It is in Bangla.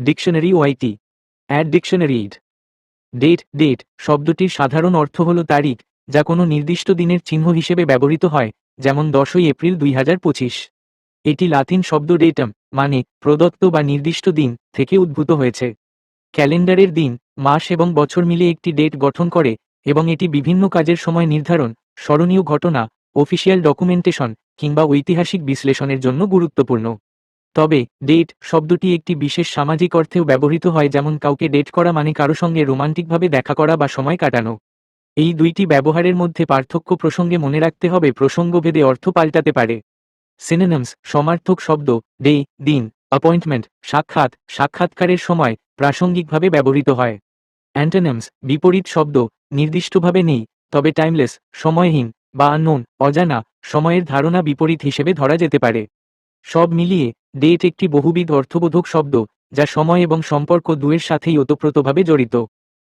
ডিকশনারি ওয়াইটি অ্যাড ডিকশনারি ইড ডেট ডেট শব্দটির সাধারণ অর্থ হল তারিখ, যা কোনো নির্দিষ্ট দিনের চিহ্ন হিসেবে ব্যবহৃত হয়, যেমন দশই এপ্রিল দুই হাজার পঁচিশ। এটি লাতিন শব্দ ডেটাম মানে প্রদত্ত বা নির্দিষ্ট দিন থেকে উদ্ভূত হয়েছে। ক্যালেন্ডারের দিন, মাস এবং বছর মিলে একটি ডেট গঠন করে, এবং এটি বিভিন্ন কাজের সময় নির্ধারণ, স্মরণীয় ঘটনা, অফিসিয়াল ডকুমেন্টেশন, কিংবা ঐতিহাসিক বিশ্লেষণের জন্য গুরুত্বপূর্ণ। তবে, ডেট শব্দটি একটি বিশেষ সামাজিক অর্থেও ব্যবহৃত হয় যেমন কাউকে ডেট করা মানে কারও সঙ্গে রোমান্টিকভাবে দেখা করা বা সময় কাটানো। এই দুইটি ব্যবহারের মধ্যে পার্থক্য প্রসঙ্গে মনে রাখতে হবে, প্রসঙ্গভেদে অর্থ পাল্টাতে পারে। সিনোনিমস সমার্থক শব্দ, ডে, দিন অ্যাপয়েন্টমেন্ট সাক্ষাৎ, সাক্ষাৎকারের সময়, প্রাসঙ্গিকভাবে ব্যবহৃত হয়। অ্যান্টোনিমস বিপরীত শব্দ, নির্দিষ্টভাবে নেই, তবে টাইমলেস সময়হীন, বা আননোন অজানা, সময়ের ধারণা বিপরীত হিসেবে ধরা যেতে পারে। সব মিলিয়ে ডেট একটি বহুবিধ অর্থবোধক শব্দ যা সময় এবং সম্পর্ক দুয়ের সাথেই ওতপ্রোতভাবে জড়িত।